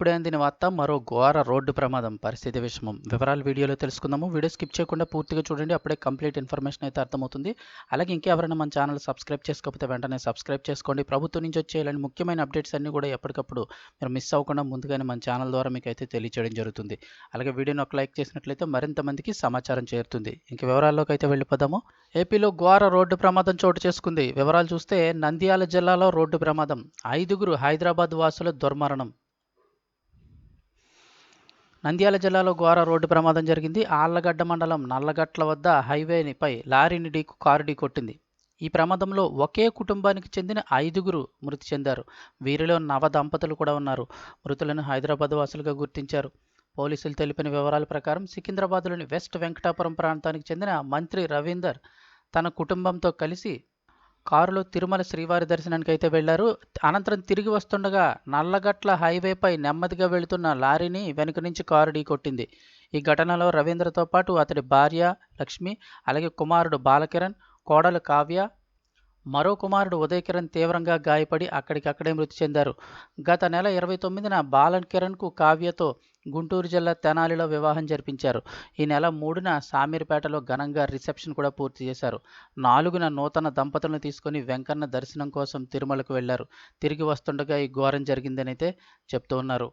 ఇప్పుడే అందిన వార్త మరో ఘోర రోడ్డు ప్రమాదం పరిస్థితి విషమం. వివరాలు వీడియోలో తెలుసుకుందాము. వీడియో స్కిప్ చేయకుండా పూర్తిగా చూడండి అప్పుడే కంప్లీట్ ఇన్ఫర్మేషన్ అయితే అర్థమవుతుంది. అలాగే ఇంకెవరైనా మన ఛానల్ సబ్స్క్రైబ్ చేసుకోకపోతే వెంటనే సబ్స్క్రైబ్ చేసుకోండి. ప్రభుత్వం నుంచి వచ్చే ఇలాంటి ముఖ్యమైన అప్డేట్స్ అన్ని కూడా ఎప్పటికప్పుడు మీరు మిస్ అవ్వకుండా ముందుగానే మన ఛానల్ ద్వారా మీకు అయితే తెలియచేయడం జరుగుతుంది. అలాగే వీడియోని ఒక లైక్ చేసినట్లయితే మరింత మందికి సమాచారం చేరుతుంది. ఇంక వివరాల్లోకి అయితే వెళ్ళిపోదాము. ఏపీలో ఘోర రోడ్డు ప్రమాదం చోటు చేసుకుంది. వివరాలు చూస్తే నంద్యాల జిల్లాలో రోడ్డు ప్రమాదం. ఐదుగురు హైదరాబాద్ వాసుల దుర్మరణం. నంద్యాల జిల్లాలో ఘోర రోడ్డు ప్రమాదం జరిగింది. ఆళ్ళగడ్డ మండలం నల్లగట్ల వద్ద హైవేపై లారీని ఢీ కారు ఢీ కొట్టింది ఈ ప్రమాదంలో ఒకే కుటుంబానికి చెందిన ఐదుగురు మృతి చెందారు. వీరిలో నవ దంపతులు కూడా ఉన్నారు. మృతులను హైదరాబాద్ వాసులుగా గుర్తించారు. పోలీసులు తెలిపిన వివరాల ప్రకారం సికింద్రాబాద్లోని వెస్ట్ వెంకటాపురం ప్రాంతానికి చెందిన మంత్రి రవీందర్ తన కుటుంబంతో కలిసి కారులో తిరుమల శ్రీవారి దర్శనానికి అయితే వెళ్ళారు అనంతరం తిరిగి వస్తుండగా నల్లగట్ల హైవేపై నెమ్మదిగా వెళుతున్న లారీని వెనుక నుంచి కారు ఢీకొట్టింది ఈ ఘటనలో రవీంద్రతో పాటు అతడి భార్య లక్ష్మి అలాగే కుమారుడు బాలకిరణ్ కోడలు కావ్య మరో కుమారుడు ఉదయ్ కిరణ్ తీవ్రంగా గాయపడి అక్కడికక్కడే మృతి చెందారు. గత నెల ఇరవై తొమ్మిదిన బాలన్ కిరణ్కు కావ్యతో గుంటూరు జిల్లా తెనాలిలో వివాహం జరిపించారు. ఈ నెల మూడున సామీర్పేటలో ఘనంగా రిసెప్షన్ కూడా పూర్తి చేశారు. నాలుగున నూతన దంపతులను తీసుకొని వెంకన్న దర్శనం కోసం తిరుమలకు వెళ్ళారు. తిరిగి వస్తుండగా ఈ ఘోరం జరిగిందని అయితే చెప్తూ ఉన్నారు.